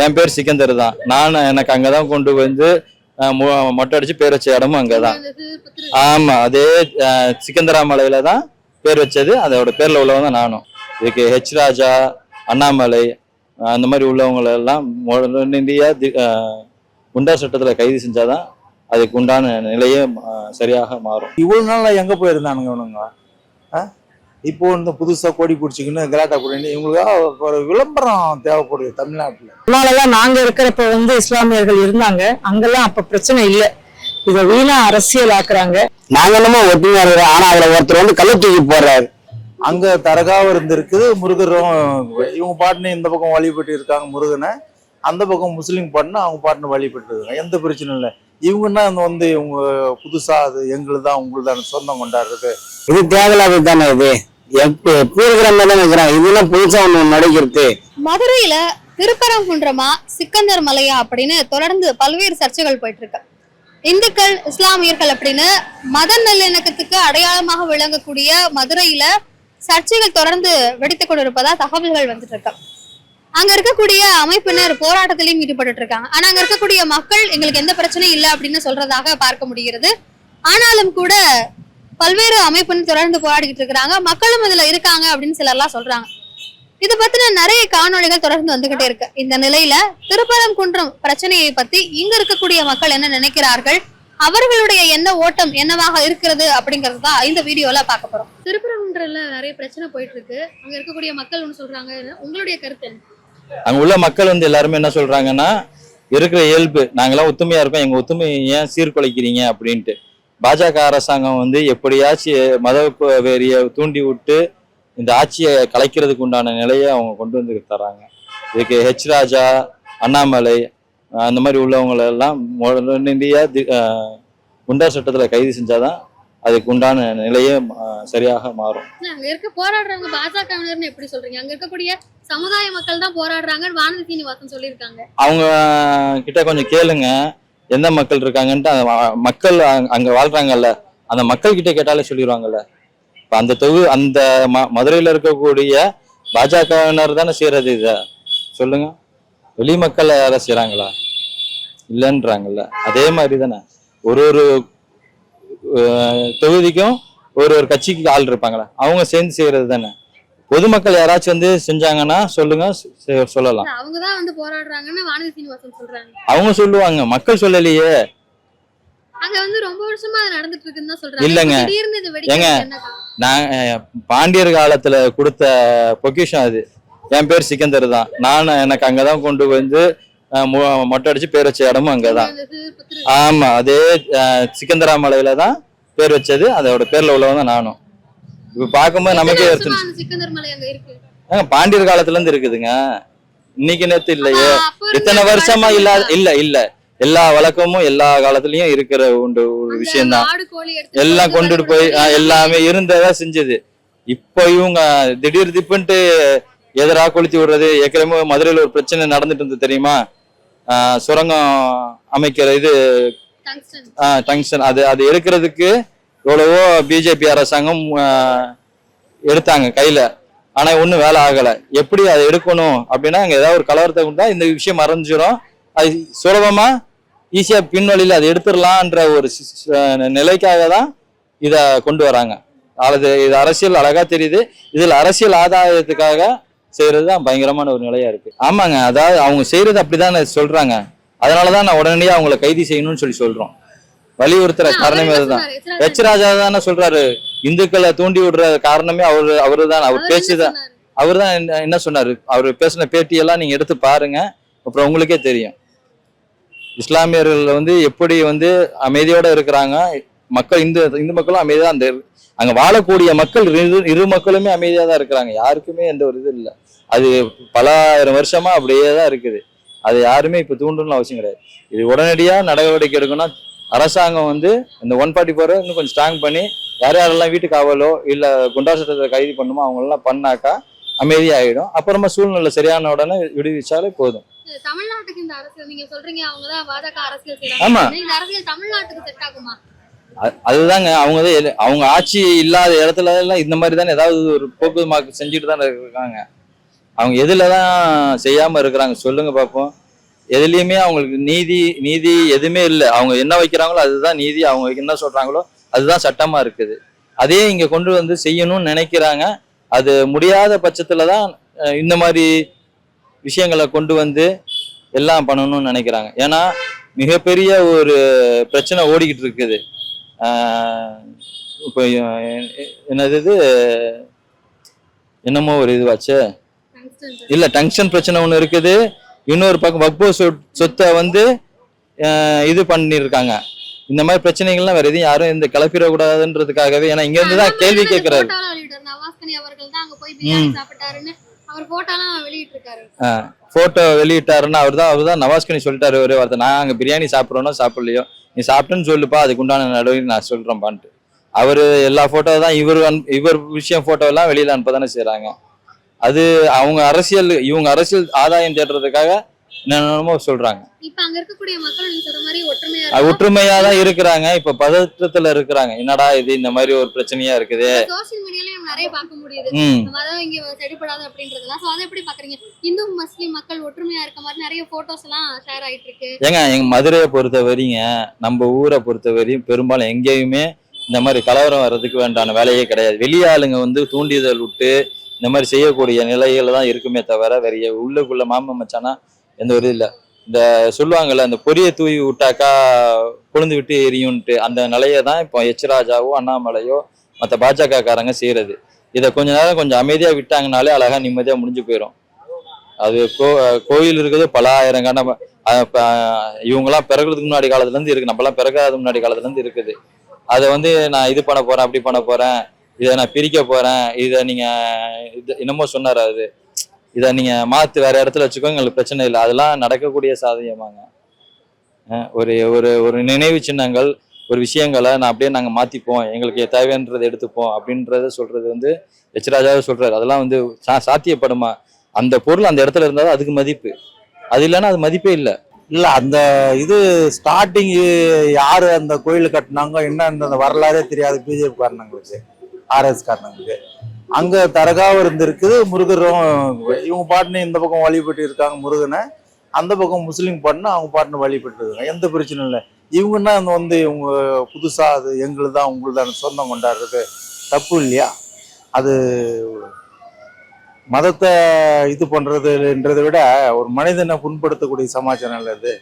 என் பேர் சிக்கந்தர் தான். நான் எனக்கு அங்கதான் கொண்டு வந்து மொ- மொட்டை அடிச்சு பேர் வச்ச இடமும் அங்கதான். ஆமா அதே அஹ், சிக்கந்தரா மலையில தான் பேர் வச்சது. அதோட பேர்ல உள்ளவங்க தான் நானும். இதுக்கு ஹெச் ராஜா அண்ணாமலை அந்த மாதிரி உள்ளவங்களை எல்லாம் உடனடியா தி- குண்டா சட்டத்துல கைது செஞ்சாதான் அதுக்கு உண்டான நிலையே சரியாக மாறும். இவ்வளவு நாள் எங்க போயிருந்தானுங்க இவனுங்க? ஆ? இப்போ இந்த புதுசா கொடி பிடிச்சிக்கின்னு கலாட்டா போட்டு இவங்களுக்கு ஒரு விளம்பரம் தேவைப்படுது தமிழ்நாட்டுல. முன்னாலதான் நாங்க இருக்கிறப்ப வந்து இஸ்லாமியர்கள் இருந்தாங்க. அங்கெல்லாம் அப்ப பிரச்சனை இல்ல. இத வீணா அரசியல் ஆக்குறாங்க. நாங்க என்னமோ ஒத்துமையா இருக்கிறோம். ஆனா அதுல ஒருத்தர் வந்து கள்ள தூக்கி போடுறாரு. அங்க தரகாவும் இருந்திருக்குது. முருகரும் இவங்க பாட்டுன்னு இந்த பக்கம் வழிபட்டு இருக்காங்க முருகனை. அந்த பக்கம் முஸ்லீம் பாட்டுன்னு அவங்க பாட்டுன்னு வழிபட்டு இருக்காங்க. எந்த பிரச்சனையும் இல்லை. இவங்கன்னா வந்து இவங்க புதுசா அது எங்களுது தான் உங்களுதான் சொந்தம் கொண்டாடுறது. இது தேவையில்லாதது தானே இது? இருக்கிற மாதிரி தான் இருக்கிறாங்க இதெல்லாம் புதுசா ஒண்ணு நடக்கிறது மதுரையில திருப்பரங்குன்றமா சிக்கந்தர் மலையா அப்படின்னு தொடர்ந்து பல்வேறு சர்ச்சைகள் போயிட்டு இருக்கு இந்துக்கள் இஸ்லாமியர்கள் அப்படின்னு மத நல்லிணக்கத்துக்கு அடையாளமாக விளங்கக்கூடிய மதுரையில சர்ச்சைகள் தொடர்ந்து வெடித்துக் கொண்டிருப்பதா தகவல்கள் வந்துட்டு இருக்கு. அங்க இருக்கக்கூடிய அமைப்பினர் போராட்டத்திலையும் ஈடுபட்டு இருக்காங்க. ஆனா அங்க இருக்கக்கூடிய மக்கள் எங்களுக்கு எந்த பிரச்சனையும் இல்லை அப்படின்னு சொல்றதாக பார்க்க முடிகிறது. ஆனாலும் கூட பல்வேறு அமைப்பினர் தொடர்ந்து போராடிக்கிட்டு இருக்கிறாங்க. மக்களும் இதுல இருக்காங்க அப்படின்னு சிலர்லாம் சொல்றாங்க. இது பத்தின நிறைய காணொளிகள் தொடர்ந்து வந்துகிட்டே இருக்கு. இந்த நிலையில திருப்பரங்குன்றம் பிரச்சனையை பத்தி இங்க இருக்கக்கூடிய மக்கள் என்ன நினைக்கிறார்கள்? அவர்களுடைய என்ன ஓட்டம் என்னவாக இருக்கிறது அப்படிங்கறது தான் இந்த வீடியோல பார்க்க போறோம். திருப்பரங்குன்றம்ல நிறைய பிரச்சனை போயிட்டு இருக்கு. அங்க இருக்கக்கூடிய மக்கள் ஒன்று சொல்றாங்க. உங்களுடைய கருத்து என்ன? அங்கே உள்ள மக்கள் வந்து எல்லாருமே என்ன சொல்றாங்கன்னா இருக்கிற இயல்பு. நாங்கெல்லாம் ஒத்துமையா இருக்கோம். எங்கள் ஒத்துமையை ஏன் சீர்குலைக்கிறீங்க? அப்படின்ட்டு. பாஜக அரசாங்கம் வந்து எப்படியாச்சும் மத வேறியை தூண்டி விட்டு இந்த ஆட்சியை கலைக்கிறதுக்கு உண்டான நிலையை அவங்க கொண்டு வந்து தர்றாங்க. இதுக்கு ஹெச் ராஜா அண்ணாமலை அந்த மாதிரி உள்ளவங்களெல்லாம் எல்லாம் குண்டா தி- கைது செஞ்சாதான் அதுக்கு உண்டான நிலையே சரியாக மாறும். அங்க இருக்க போராடுறவங்க பாஜகவினர்னு எப்படி சொல்றீங்க? அங்க இருக்கக்கூடிய சமுதாய மக்கள் தான் போராடுறாங்கன்னு வானதி சீனிவாசன் சொல்லியிருக்காங்க. அவங்க கிட்ட கொஞ்சம் கேளுங்க. எந்த மக்கள் இருக்காங்கன்ட்டு மக்கள் அங்க- வாழ்றாங்கல்ல. அந்த மக்கள் கிட்ட கேட்டாலே சொல்லிடுவாங்கல்ல இப்ப அந்த தொகு அந்த மதுரையில இருக்கக்கூடிய பாஜகவினர் தானே செய்யறது இத? சொல்லுங்க. வெளி மக்கள் யாராவது செய்றாங்களா இல்லைன்றாங்கல்ல. அதே மாதிரி தானே. ஒரு ஒரு தொகுதிக்கும் ஒரு ஒரு கட்சிக்கு ஆள் இருப்பாங்களா அவங்க சேர்ந்து செய்யறது தானே? பொதுமக்கள் யாராச்சும் வந்து செஞ்சாங்கன்னா சொல்லுங்க சொல்லலாம். அவங்க சொல்லுவாங்க மக்கள் சொல்லலையே. இல்லைங்க. ஏங்க? நான் பாண்டியர் காலத்துல கொடுத்த பொக்கிஷம் அது. என் பேர் சிக்கந்தர் தான். நான் எனக்கு அங்கதான் கொண்டு வந்து மொட்டை அடிச்சு பேர் வச்ச இடமும் அங்கதான். ஆமா அதே சிக்கந்தரா மலையில தான் பேர் வச்சது. அதோட பேர்ல உள்ளவங்க நானும். இப்ப பார்க்கும்போது நமக்கே ஏங்க, பாண்டியர் காலத்துல இருந்து இருக்குதுங்க. இன்னைக்கு நேத்து இல்லையே. இத்தனை வருஷமா இல்லாத? இல்ல இல்ல. எல்லா வழக்கமும் எல்லா காலத்துலயும் இருக்கிற உண்டு ஒரு அந்த விஷயம் தான் ஆடு, கோழி எடுத்துட்டு எல்லாம் கொண்டுட்டு போய் எல்லாமே இருந்ததா செஞ்சது. இப்போ இவங்க திடீர் திப்புன்ட்டு எதிரா கொளுத்தி விடுறது ஏற்கனவே மதுரையில ஒரு பிரச்சனை நடந்துட்டு இருந்தது தெரியுமா? சுரங்கம் அமைக்கிற இது. டங்ஷன் அது அது எடுக்கிறதுக்கு எவ்வளவோ பிஜேபி அரசாங்கம் எடுத்தாங்க கையில. ஆனா ஒண்ணும் வேலை ஆகல. எப்படி அதை எடுக்கணும் அப்படின்னா அங்க ஏதாவது ஒரு கலவரத்தை கொண்டா இந்த விஷயம் மறைஞ்சிரும். அது சுலபமா ஈஸியா பின்வழியில அதை எடுத்துடலான்ற ஒரு நிலைக்காக தான் இத கொண்டு வராங்க. அது இது அரசியல் அழகா தெரியுது. இதுல அரசியல் ஆதாயத்துக்காக செய்யறது தான் பயங்கரமான ஒரு நிலையா இருக்கு. ஆமாங்க. அதாவது அவங்க செய்யறது அப்படிதான் சொல்றாங்க. அதனாலதான் நான் உடனடியா அவங்கள கைது செய்யணும்னு சொல்லி சொல்றோம். வலியுறுத்துற காரணமே அதுதான். எச் ராஜா தானே சொல்றாரு. இந்துக்களை தூண்டி விடுற காரணமே அவரு அவரு தான் அவர் அவர் பேச்சு என்ன தான் சொன்னாரு? அவர் தான் என்ன சொன்னாரு? அவர் பேசின பேட்டியெல்லாம் நீங்க எடுத்து பாருங்க. அப்புறம் உங்களுக்கே தெரியும். இஸ்லாமியர்கள் வந்து எப்படி வந்து அமைதியோட இருக்கிறாங்க. மக்கள் இந்து இந்து மக்களும் அமைதியா அந்த அங்க வாழக்கூடிய மக்கள் இரு இரு மக்களுமே அமைதியா தான் இருக்கிறாங்க. யாருக்குமே எந்த ஒரு இது இல்லை. அது பல ஆயிரம் வருஷமா அப்படியே தான் இருக்குது. அது யாருமே இப்ப தூண்டணும்னு அவசியம் கிடையாது. இது உடனடியா நடவடிக்கை எடுக்கணும் அரசாங்கம் வந்து இந்த ஒன் ஃபார்ட்டி ஃபோரை இன்னும் கொஞ்சம் ஸ்ட்ராங் பண்ணி யார் யாரெல்லாம் வீட்டு காவலோ இல்ல குண்டா சட்டத்தை கைது பண்ணுமோ அவங்க எல்லாம் பண்ணாக்கா அமைதியாயிடும். அப்புறமா சூழ்நிலை சரியான உடனே விடுவிச்சாலே போதும். தமிழ்நாட்டுக்கு இந்த அரசியல் நீங்க சொல்றீங்க அவங்கதான் பாஜக அரசியல் ஆமா. செய்யறாங்க இந்த அரசியல் தமிழ்நாட்டுக்கு செட் ஆகுமா? அ- அதுதாங்க அவங்க அவங்க ஆட்சி இல்லாத இடத்துல எல்லாம் இந்த மாதிரி தானே ஏதாவது ஒரு போக்கு மாக்கு செஞ்சுட்டு தானே இருக்காங்க. அவங்க எதுல தான் செய்யாம இருக்கிறாங்க சொல்லுங்க பார்ப்போம் எதுலேயுமே அவங்களுக்கு நீதி நீதி எதுவுமே இல்லை. அவங்க என்ன வைக்கிறாங்களோ அதுதான் நீதி. அவங்க என்ன சொல்றாங்களோ அதுதான் சட்டமா இருக்குது. அதே இங்க கொண்டு வந்து செய்யணும்னு நினைக்கிறாங்க. அது முடியாத பட்சத்துல தான் இந்த மாதிரி விஷயங்களை கொண்டு வந்து எல்லாம் பண்ணணும்னு நினைக்கிறாங்க. ஏன்னா மிகப்பெரிய ஒரு பிரச்சனை ஓடிக்கிட்டு இருக்குது. இப்போ என்னது என்னமோ ஒரு இதுவாச்சு இல்ல டங்ஷன் பிரச்சனை ஒண்ணு இருக்குது. இன்னொரு பக்கம் வக்போ சொத்- சொத்தை வந்து இது பண்ணிருக்காங்க. இந்த மாதிரி பிரச்சனைகள்லாம் வேற எதையும் யாரும் இந்த கிளப்பிடக்கூடாதுன்றதுக்காகவே ஏன்னா இங்க இருந்து தான் கேள்வி கேட்கிறாரு போட்டோ வெளியிட்டாருன்னா அவர் தான் அவர் தான் நவாஸ்கனி சொல்லிட்டாரு ஒரே வார்த்தை. நான் அங்க பிரியாணி சாப்பிட்றோனோ சாப்பிடலையோ நீ சாப்பிட்டேன்னு சொல்லுப்பா அதுக்கு உண்டான நடவடிக்கை நான் சொல்றேன்பான்ட்டு. அவரு எல்லா போட்டோ தான் இவர் இவர் விஷயம் போட்டோ எல்லாம் வெளியில அனுப்ப தானே செய்றாங்க. அது அவங்க அரசியல் இவங்க அரசியல் ஆதாயம் தேடுறதுக்காக என்னென்னமோ சொல்றாங்க. ஒற்றுமையா தான் இருக்கிறாங்க. இப்ப பதற்றத்துல இருக்கிறாங்க. என்னடா இது இந்த மாதிரி ஒரு பிரச்சனையா இருக்குது? நிறைய பார்க்க முடியுது. ம். மதம் இங்க செடிப்படாது அப்படின்றதெல்லாம் சோ அதை எப்படி பாக்குறீங்க இந்து முஸ்லீம் மக்கள் ஒற்றுமையா இருக்க மாதிரி நிறைய போட்டோஸ் எல்லாம் ஷேர் ஆயிட்டு இருக்கு. ஏங்க எங்க மதுரையை பொறுத்த வரைங்க நம்ம ஊரை பொறுத்த வரையும் பெரும்பாலும் எங்கேயுமே இந்த மாதிரி கலவரம் வர்றதுக்கு வேண்டான வேலையே கிடையாது. வெளி ஆளுங்க வந்து தூண்டிதல் விட்டு இந்த மாதிரி செய்யக்கூடிய நிலைகள் தான் இருக்குமே தவிர வேற உள்ளுக்குள்ள மாமன் மச்சானா எந்த ஒரு இல்லை. இந்த சொல்லுவாங்கல்ல இந்த பொரிய தூவி விட்டாக்கா கொழுந்து விட்டு எரியும்ட்டு அந்த நிலையை தான் இப்போ எச் ராஜாவோ அண்ணாமலையோ மற்ற பாஜக காரங்க செய்யறது. இதை கொஞ்ச நேரம் கொஞ்சம் அமைதியாக விட்டாங்கனாலே அழகாக நிம்மதியாக முடிஞ்சு போயிடும் அது கோ கோயில் இருக்குது பல ஆயிரம் கண்ட இவங்கெல்லாம் பிறகுறதுக்கு முன்னாடி காலத்துலேருந்து இருக்குது நம்மலாம் பிறகாத முன்னாடி காலத்துலேருந்து இருக்குது. அதை வந்து நான் இது பண்ண போகிறேன் அப்படி பண்ண போகிறேன் இதை நான் பிரிக்க போறேன். இதை நீங்க இது என்னமோ சொன்னார் அது. இதை நீங்க மாத்து வேற இடத்துல வச்சுக்கோங்க எங்களுக்கு பிரச்சனை இல்லை. அதெல்லாம் நடக்கக்கூடிய சாதகமாங்க. ஒரு ஒரு ஒரு நினைவு சின்னங்கள் ஒரு விஷயங்களை நான் அப்படியே நாங்கள் மாத்திப்போம். எங்களுக்கு தேவைன்றதை எடுத்துப்போம் அப்படின்றத சொல்றது வந்து எச்ராஜாவே சொல்றாரு. அதெல்லாம் வந்து சா- சாத்தியப்படுமா? அந்த பொருள் அந்த இடத்துல இருந்தால் அதுக்கு மதிப்பு. அது இல்லைன்னா அது மதிப்பே இல்லை. இல்லை அந்த இது ஸ்டார்டிங் யார் அந்த கோயில் கட்டினாங்க என்ன அந்த வரலாறே தெரியாது பிஜேபி காரணங்களுக்கு. ஆர்எஸ் காரணங்களுக்கு. அங்க தரகாவும் இருந்திருக்குது முருகரும் இவங்க பாட்டுன்னு இந்த பக்கம் வழிபட்டு இருக்காங்க முருகனை. அந்த பக்கம் முஸ்லீம் பாட்டுன்னு அவங்க பாட்டுன்னு வழிபட்டு இருக்காங்க. எந்த பிரச்சனையும் இல்லை. இவங்கன்னா அந்த வந்து இவங்க புதுசா அது எங்களுக்கு தான் உங்களுதான் சொந்தம் கொண்டாடுறது. தப்பு இல்லையா? அது மதத்தை இது பண்றதுன்றதை விட ஒரு மனிதனை புண்படுத்தக்கூடிய சமாச்சாரம் இல்லை அது.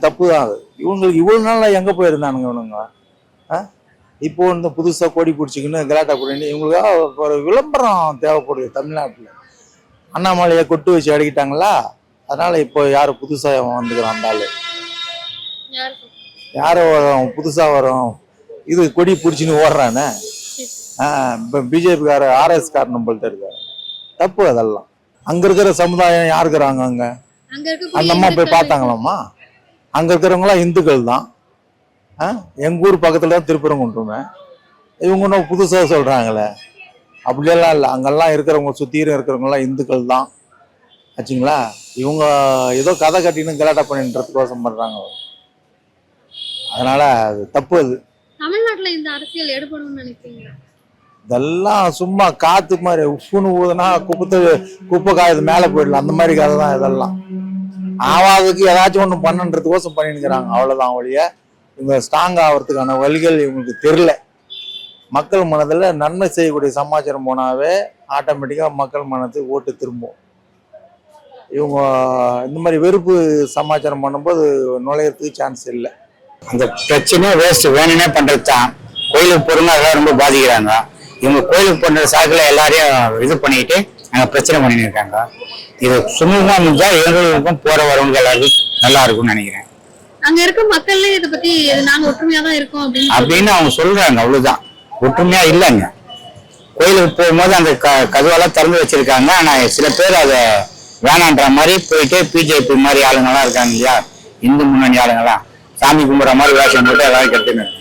தப்பு தான் அது. இவங்களுக்கு இவ்வளவு நாள் எங்க போயிருந்தானுங்க இவனுங்க? ஆ? இப்போ இந்த புதுசா கொடி பிடிச்சிக்கின்னு கலாட்டா பண்ணிட்டு இவங்களுக்காக ஒரு விளம்பரம் தேவைப்படுது தமிழ்நாட்டுல. அண்ணாமலையை கொட்டு வச்சு அடிக்கிட்டாங்களா? அதனால இப்போ யாரு புதுசா வந்துக்கிறான் அந்த ஆளு? யாரோ? வரும் புதுசா வரும். இது கொடி பிடிச்சின்னு ஓடுறானே. இப்போ பிஜேபிக்கார ஆர்எஸ் காரன் போல்ட்டு இருக்காரு. தப்பு அதெல்லாம். அங்க இருக்கிற சமுதாயம் யார் இருக்கிறாங்க அங்க? அந்த அம்மா போய் பார்த்தாங்களாம்மா? அங்க இருக்கிறவங்களாம் இந்துக்கள் தான் ஆ? எங்க ஊர் பக்கத்துல தான் திருப்பரங்குன்றமே. இவங்க இன்னும் புதுசா சொல்றாங்களே. அப்படியெல்லாம் இல்லை. அங்கெல்லாம் இருக்கிறவங்க சுத்திரும் இருக்கிறவங்கலாம் இந்துக்கள் தான். ஆச்சுங்களா? இவங்க ஏதோ கதை கட்டின்னு கலாட்டா பண்ணின்றதுக்கோசம் பண்றாங்க அதனால அது தப்பு அது. தமிழ்நாட்டுல இந்த அரசியல் எடுபடும்னு நினைக்கிறீங்க இதெல்லாம் சும்மா காத்து மாதிரி உப்புன்னு ஊதுனா குப்பத்து குப்பை காயுது மேலே போயிடலாம். அந்த மாதிரி கதை தான் இதெல்லாம். ஆவாதுக்கு ஏதாச்சும் ஒன்று பண்ணுன்றதுக்கோசம் பண்ணிருக்கிறாங்க அவ்வளோதான் ஒழிய. இவங்க ஸ்ட்ராங் ஆகிறதுக்கான வழிகள் இவங்களுக்கு தெரில மக்கள் மனதில் நன்மை செய்யக்கூடிய சமாச்சாரம் போனாவே ஆட்டோமேட்டிக்காக மக்கள் மனத்துக்கு ஓட்டு திரும்பும். இவங்க இந்த மாதிரி வெறுப்பு சமாச்சாரம் பண்ணும்போது நுழையிறதுக்கு சான்ஸ் இல்லை. அந்த பிரச்சனை வேஸ்ட் வேணும்னே பண்ணுறது தான். கோயிலுக்கு போகிறவங்க அதெல்லாம் ரொம்ப பாதிக்கிறாங்க. இவங்க கோயிலுக்கு பண்ணுற சாக்கில் எல்லாரையும் இது பண்ணிட்டு நாங்கள் பிரச்சனை பண்ணிட்டு இருக்காங்க. இது சுமூகமாக முடிஞ்சால் எங்களுக்கும் போகிற வரவங்க எல்லாருக்கும் நல்லா இருக்கும்னு நினைக்கிறேன். அங்க இருக்க மக்களே இத பத்தி நாங்க ஒற்றுமையா தான் இருக்கோம் அப்படின்னு அப்படின்னு அவங்க சொல்றாங்க அவ்வளவுதான். ஒற்றுமையா இல்லைங்க. கோயிலுக்கு போகும்போது அந்த க கதவெல்லாம் திறந்து வச்சிருக்காங்க. ஆனா சில பேர் அதை வேணான்ற மாதிரி போயிட்டு பிஜேபி மாதிரி ஆளுங்கெல்லாம் இருக்காங்க இல்லையா? இந்து முன்னணி ஆளுங்கெல்லாம் சாமி கும்பிட்ற மாதிரி வேஷம் போட்டு எல்லாரும் கெடுத்துன்னு இருக்காங்க.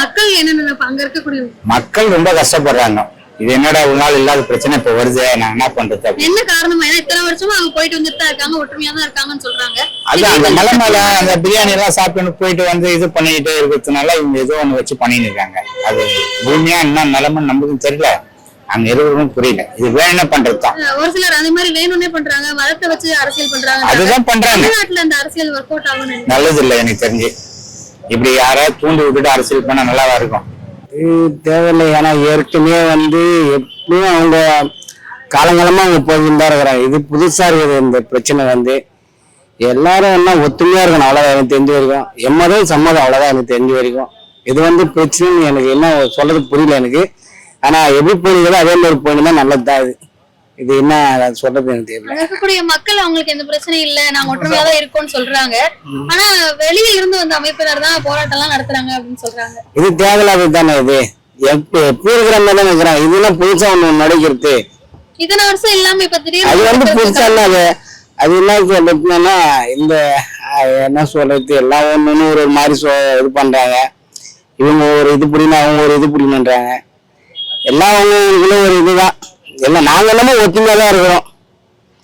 மக்கள் என்ன நினைப்பாங்க அங்க இருக்கக்கூடிய மக்கள் ரொம்ப கஷ்டப்படுறாங்க. இது என்னடா ஒரு நாள் இல்லாத பிரச்சனை இப்ப வருது? நான் என்ன பண்றது. என்ன காரணமா? ஏன்னா இத்தனை வருஷமா அவங்க போயிட்டு வந்துட்டு தான் இருக்காங்க ஒற்றுமையா தான் இருக்காங்கன்னு சொல்றாங்க. அது அந்த மலை மேல அந்த பிரியாணி எல்லாம் சாப்பிட்டு போயிட்டு வந்து இது பண்ணிட்டு இருக்கிறதுனால இவங்க ஏதோ ஒண்ணு வச்சு பண்ணிட்டு இருக்காங்க. அது பூமியா என்ன நிலைமை நமக்கும் தெரியல. அங்க இருக்கிறவங்க புரியல. இது வேணும் பண்றது தான் ஒரு சிலர் அந்த மாதிரி வேணும்னே பண்றாங்க மதத்தை வச்சு அரசியல் பண்றாங்க. அதுதான் பண்றாங்க. தமிழ்நாட்டுல அந்த அரசியல் ஒர்க் அவுட் ஆகும் நல்லது இல்லை எனக்கு தெரிஞ்சு. இப்படி யாராவது தூண்டி விட்டுட்டு அரசியல் பண்ணா நல்லாவா இருக்கும்? தேவையில்லை. ஏன்னா ஏற்கனவே வந்து எப்படியும் அவங்க காலங்காலமா அவங்க போயிட்டு தான் இருக்கிறாங்க. இது புதுசா இருக்குது இந்த பிரச்சனை வந்து. எல்லாரும் என்ன ஒத்துமையா இருக்கணும். அவ்வளவுதான் எனக்கு தெரிஞ்சு வரைக்கும். எம்மதம் சம்மதம். அவ்வளவுதான் எனக்கு தெரிஞ்ச வரைக்கும். இது வந்து பிரச்சனைன்னு எனக்கு என்ன சொல்றது புரியல எனக்கு. ஆனா எப்படி போறீங்களோ அதே மாதிரி போனீங்கன்னா நல்லதுதான் இது. இது என்ன சொல்றது எனக்கு தெரியல. இருக்கக்கூடிய மக்கள் அவங்களுக்கு எந்த பிரச்சனையும் இல்ல. நாங்க ஒற்றுமையா தான் இருக்கோம்னு சொல்றாங்க. ஆனா வெளியே இருந்து வந்த அமைப்பினர் தான் போராட்டம் எல்லாம் நடத்துறாங்க அப்படின்னு சொல்றாங்க. இது தேவையில்லாதது தானே இது? எப்ப எப்படி இருக்கிற மாதிரி தான் இருக்கிறாங்க. இதெல்லாம் புதுசா ஒண்ணு நடக்கிறது? இத்தனை வருஷம் இல்லாம இப்ப திடீர்னு அது வந்து புதுசா இல்ல அது. அது என்ன எப்படின்னா இந்த என்ன சொல்றது? எல்லாம் ஒண்ணு ஒரு ஒரு மாதிரி இது பண்றாங்க. இவங்க ஒரு இது புரியணும் அவங்க ஒரு இது புரியணுன்றாங்க எல்லாம் அவங்களுக்குள்ள ஒரு இதுதான். என்ன நாங்க என்னமோ ஒத்துமையா தான் இருக்கிறோம்.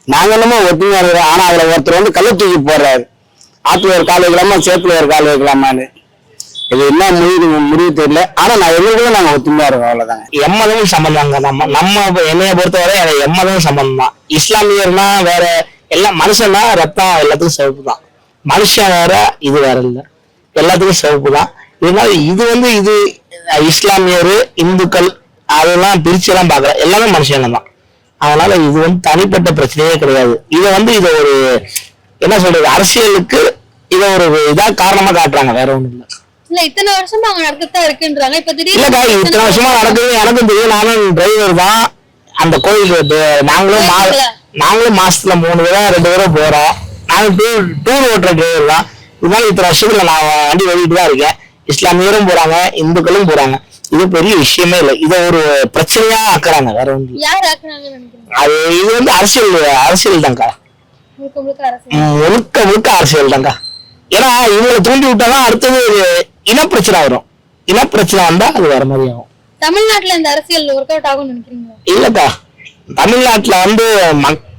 நாங்க என்னமோ ஒத்துமையா இருக்கிறோம். ஆனா அதுல ஒருத்தர் வந்து கள்ள தூக்கி போடுறாரு. ஆத்துல ஒரு கால் வைக்கலாமா சேத்துல ஒரு கால் வைக்கலாமான்னு. இது என்ன முடிவு முடிவு தெரியல. ஆனா நான் எங்களுக்கு நாங்க ஒத்துமையா இருக்கோம் அவ்வளவுதாங்க. எம்மதமும் சம்பந்தம் நம்ம நம்ம என்னைய பொறுத்தவரை அதை எம்மதமும் சம்பந்தம் தான். இஸ்லாமியர்னா வேற எல்லாம் மனுஷன்னா ரத்தம் எல்லாத்துக்கும் சிவப்பு தான். மனுஷன் வேற இது வேற இல்லை. எல்லாத்துக்கும் சிவப்பு தான். இருந்தாலும் இது வந்து இது இஸ்லாமியர் இந்துக்கள் அதெல்லாம் பிரிச்சு எல்லாம் பார்க்கல எல்லாமே மனுஷங்க தான். அதனால இது வந்து தனிப்பட்ட பிரச்சனையே கிடையாது. இதை வந்து இதை ஒரு என்ன சொல்றது அரசியலுக்கு இதை ஒரு இதா காரணமா காட்டுறாங்க. வேற ஒண்ணும் இல்லை. இல்ல இத்தனை வருஷமா அவங்க நடத்திட்டு தான் இருக்குன்றாங்க. இப்ப இல்லக்கா திடீர்னு இத்தனை வருஷமா நடக்குது எனக்கும் தெரியும். நானும் டிரைவர் தான். அந்த கோயிலுக்கு நாங்களும்? நாங்களும் மாசத்துல மூணு தடவை ரெண்டு தடவை போறோம். நானும் டூர் டூர் ஓட்டுற டிரைவர் தான். இதனால இத்தனை வருஷத்துல நான் வண்டி ஓடிட்டு தான் இருக்கேன். இஸ்லாமியரும் போறாங்க இந்துக்களும் போறாங்க. இது பெரிய விஷயமே இல்லை. இதை ஒரு பிரச்சனையா ஆக்குறாங்க. வேற ஒன்று அது இது வந்து அரசியல் அரசியல் தான்க்கா. முழுக்க முழுக்க அரசியல். தான்க்கா. ஏன்னா இவங்களை தூண்டி விட்டாதான் அடுத்தது இனப்பிரச்சனை வரும். இனப்பிரச்சனை வந்தா அது வேற மாதிரி ஆகும். தமிழ்நாட்டுல இந்த அரசியல் ஒர்க் அவுட் நினைக்கிறீங்களா? இல்லக்கா. தமிழ்நாட்டுல வந்து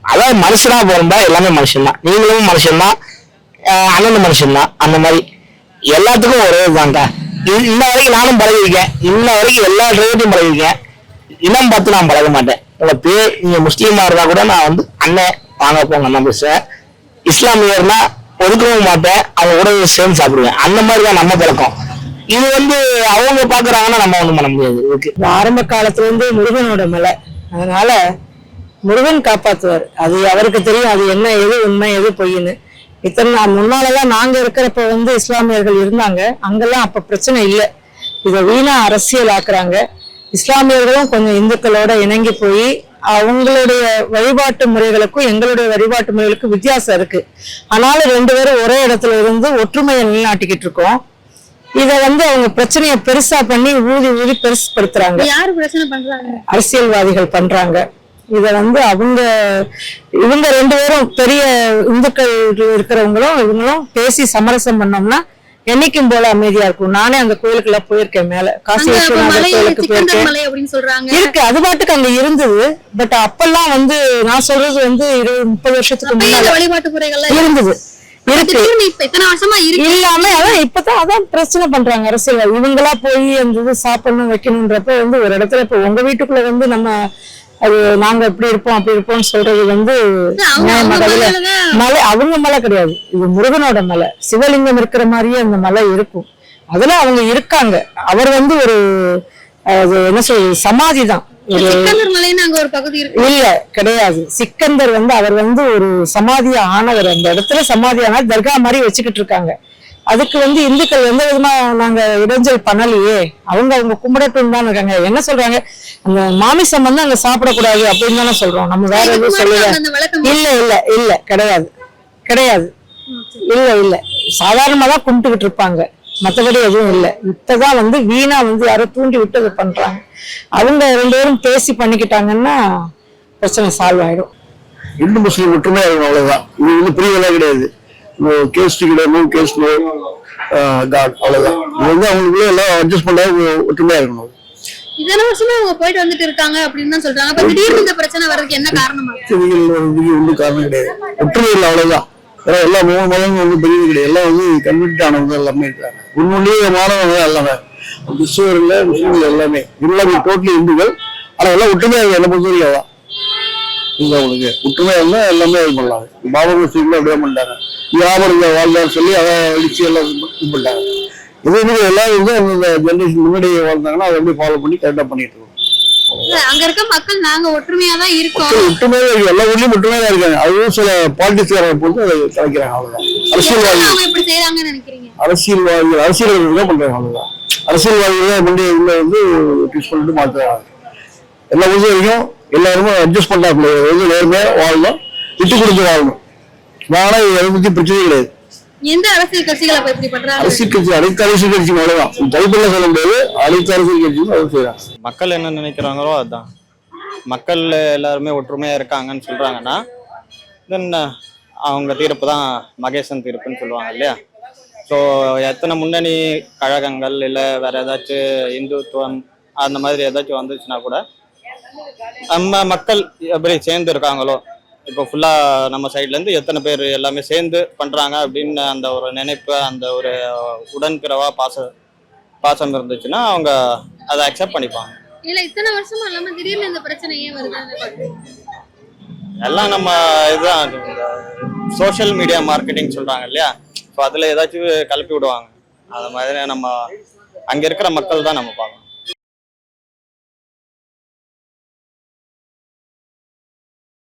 அதாவது மனுஷனா பிறந்தா எல்லாமே மனுஷன்தான். நீங்களும் மனுஷன்தான். ஆஹ் அண்ணனும் மனுஷன்தான். அந்த மாதிரி. எல்லாத்துக்கும் ஒரே இ- இன்ன வரைக்கும் நானும் பழகிருக்கேன். இன்ன வரைக்கும் எல்லா டிரைவர்ட்டையும் பழகிருக்கேன். இனம் பார்த்து நான் பழக மாட்டேன். உங்க பேர் நீங்க முஸ்லீமா இருந்தா கூட நான் வந்து அண்ணன் வாங்க போங்க நம்ம பேசுவேன். இஸ்லாமியர்னா ஒதுக்கவும் மாட்டேன். அவங்க கூட சேர்ந்து சாப்பிடுவேன். அந்த மாதிரி தான் நம்ம பழக்கம். இது வந்து அவங்க பாக்குறாங்கன்னா நம்ம ஒண்ணும் பண்ண முடியாது. இதுக்கு ஆரம்ப காலத்துல இருந்து முருகனோட மலை. அதனால முருகன் காப்பாத்துவார். அது அவருக்கு தெரியும். அது என்ன எது உண்மை எது பொய்ன்னு. இத்தனை முன்னாலதான் நாங்க இருக்கிறப்ப வந்து இஸ்லாமியர்கள் இருந்தாங்க. அங்கெல்லாம் அப்ப பிரச்சனை இல்லை. இதை வீணா அரசியல் ஆக்குறாங்க. இஸ்லாமியர்களும் கொஞ்சம் இந்துக்களோட இணங்கி போய் அவங்களுடைய வழிபாட்டு முறைகளுக்கும் எங்களுடைய வழிபாட்டு முறைகளுக்கும் வித்தியாசம் இருக்கு. ஆனாலும் ரெண்டு பேரும் ஒரே இடத்துல இருந்து ஒற்றுமையை நிலைநாட்டிக்கிட்டு இருக்கோம். இதை வந்து அவங்க பிரச்சனையை பெருசா பண்ணி ஊதி ஊதி பெருசுப்படுத்துறாங்க. பிரச்சனை பண்றாங்க? அரசியல்வாதிகள் பண்றாங்க. இத வந்து அவங்க இவங்க ரெண்டு பேரும் பெரிய இந்துக்கள் இருக்கிறவங்களும் இவங்களும் பேசி சமரசம் பண்ணோம்னா என்னைக்கும் போல அமைதியா இருக்கும். நானே அந்த கோயிலுக்குள்ள போயிருக்கேன் மேல. காசி கோயிலுக்கு போயிருக்கேன். இருக்கு அது பாட்டுக்கு அங்க இருந்தது. பட் அப்பெல்லாம் வந்து நான் சொல்றது வந்து இருபது முப்பது வருஷத்துக்கு அந்த வழிபாட்டு முறைகள்லாம் இருந்தது. இல்லாம அதான் இப்பதான் அதான் பிரச்சனை பண்றாங்க அரசியல் இவங்களா போய் அந்த இது சாப்பிடணும் வைக்கணும்ன்றப்ப வந்து ஒரு இடத்துல இப்ப உங்க வீட்டுக்குள்ள வந்து நம்ம அது நாங்க இப்படி இருப்போம் அப்படி இருப்போம்னு சொல்றது வந்து மலை அவங்க மலை கிடையாது. இது முருகனோட மலை. சிவலிங்கம் இருக்கிற மாதிரியே அந்த மலை இருக்கும். அதுல அவங்க இருக்காங்க. அவர் வந்து ஒரு என்ன சொல்றது சமாதி தான். ஒரு சிக்கந்தர் மலைன்னு அங்க ஒரு பகுதி இருக்கு. இல்ல கிடையாது. சிக்கந்தர் வந்து அவர் வந்து ஒரு சமாதியா ஆனவர். அந்த இடத்துல சமாதி ஆனா தர்கா மாதிரி வச்சுக்கிட்டு இருக்காங்க. அதுக்கு வந்து இந்துக்கள் எந்த விதமா நாங்க இடைஞ்சல் பண்ணலையே? அவங்க அவங்க கும்பிடட்டும் தான் இருக்காங்க. என்ன சொல்றாங்க? அந்த மாமிசம் வந்து அங்க சாப்பிடக்கூடாது அப்படின்னு தானே சொல்றோம். நம்ம வேற எதுவும் சொல்லல. இல்ல இல்ல இல்ல. கிடையாது. கிடையாது. இல்ல இல்ல. சாதாரணமா தான் கும்பிட்டுக்கிட்டு இருப்பாங்க. மத்தபடி எதுவும் இல்ல. இப்பதான் வந்து வீணா வந்து யாரோ தூண்டி விட்டு அதை பண்றாங்க. அவங்க ரெண்டு பேரும் பேசி பண்ணிக்கிட்டாங்கன்னா பிரச்சனை சால்வ் ஆயிடும். இந்து முஸ்லீம் இருக்கணும் அவ்வளவுதான். இது வந்து பிரிவெல்லாம் கிடையாது. கேஸ்ட் கிடையாது நோ கேஸ்ட் காட் அவ்வளவுதான். இது வந்து அவங்களுக்குள்ள எல்லாம் அட்ஜஸ்ட் பண்ணா ஒற்றுமையா இருக்கணும். இத்தனை வருஷமா அவங்க போயிட்டு வந்துட்டு இருக்காங்க அப்படின்னு தான் சொல்றாங்க. அப்ப திடீர்னு இந்த பிரச்சனை வர்றதுக்கு என்ன காரணமா? வர்றதுக்கு ஒன்றும் காரணம் கிடையாது. ஒற்றுமை இல்லை அவ்வளவுதான். ஏன்னா எல்லா மூணு மதங்களும் ஒன்றும் பெரியது கிடையாது. எல்லாம் வந்து கன்வெர்ட் ஆனவங்க எல்லாமே இருக்காங்க. உண்மையிலேயே மாணவங்க எல்லாமே. கிறிஸ்துவர்கள் முஸ்லீம்கள் எல்லாமே. எல்லாமே டோட்டலி இந்துக்கள். ஆனா எல்லாம் ஒற்றுமையா இருக்கு? என்ன பொறுத்த வரைக்கும் அதான் இங்க உங்களுக்கு? ஒற்றுமையா இருந்தா எல்லாமே இது பண்ணலாம். பாபர் முஸ்லீம்ல அப்படியே பண்ணிட்டாங்க. வியாபாரம் வாழ்ந்தான்னு சொல்லி அதை அடிச்சு எல்லாம் இது பண்ணிட்டாங்க. இதே மாதிரி எல்லாரும் வந்து அந்த ஜென்ரேஷன் முன்னாடி வாழ்ந்தாங்கன்னா அதை அப்படியே ஃபாலோ பண்ணி கரெக்டா பண்ணிட்டு இருக்கோம். அங்க இருக்க மக்கள் நாங்க ஒற்றுமையா தான் இருக்கோம் ஒற்றுமையா எல்லா ஊர்லயும் ஒற்றுமையா தான் இருக்காங்க. அதுவும் சில பாலிட்டிக்ஸ்காரங்க பொறுத்து அதை கலைக்கிறாங்க அவ்வளவுதான். அரசியல்வாதிகள். இப்படி செய்யறாங்கன்னு நினைக்கிறீங்க? அரசியல்வாதிகள் அரசியல்வாதிகள் தான் பண்றாங்க அவ்வளவுதான். அரசியல்வாதிகள் தான் முன்னே உள்ள வந்து ட்விஸ்ட் பண்ணிட்டு மாத்துறாங்க. எல்லா வரைக்கும் எல்லாருமே அட்ஜஸ்ட் பண்ணாப்புல வந்து நேர்மையா வாழணும் விட்டு கொடுத்து வாழணும். வாழ எதை பத்தி பிரச்சனை கிடையாது. எந்த அரசியல் கட்சிகள் இப்படி பண்றாங்க? அரசியல் கட்சி அனைத்து அரசியல் கட்சியும் அவ்வளவுதான். தைப்பல்ல சொல்ல முடியாது அனைத்து அரசியல் கட்சியும் அதை செய்யறாங்க மக்கள் என்ன நினைக்கிறாங்களோ அதுதான் மக்கள் எல்லாருமே ஒற்றுமையா இருக்காங்கன்னு சொல்றாங்கன்னா தென் அவங்க தீர்ப்பு தான் மகேசன் தீர்ப்புன்னு சொல்லுவாங்க இல்லையா? ஸோ எத்தனை முன்னணி கழகங்கள் இல்லை வேற ஏதாச்சும் இந்துத்துவம் அந்த மாதிரி ஏதாச்சும் வந்துச்சுன்னா கூட நம்ம மக்கள் எப்படி சேர்ந்து இருக்காங்களோ இப்போ ஃபுல்லா நம்ம சைட்ல இருந்து எத்தனை பேர் எல்லாமே சேர்ந்து பண்றாங்க அப்படின்னு அந்த ஒரு நினைப்பு அந்த ஒரு உடன்பிறவா பாச பாசம் இருந்துச்சுன்னா அவங்க அதை அக்செப்ட் பண்ணிப்பாங்க. இல்ல இத்தனை வருஷமா இல்லாம திடீர்னு இந்த பிரச்சனை ஏன் வருது எல்லாம் நம்ம இதுதான் சோஷியல் மீடியா மார்க்கெட்டிங் சொல்றாங்க இல்லையா? ஸோ அதில் ஏதாச்சும் கிளப்பி விடுவாங்க. அது மாதிரி நம்ம அங்கே இருக்கிற மக்கள் தான் நம்ம பார்க்கணும்.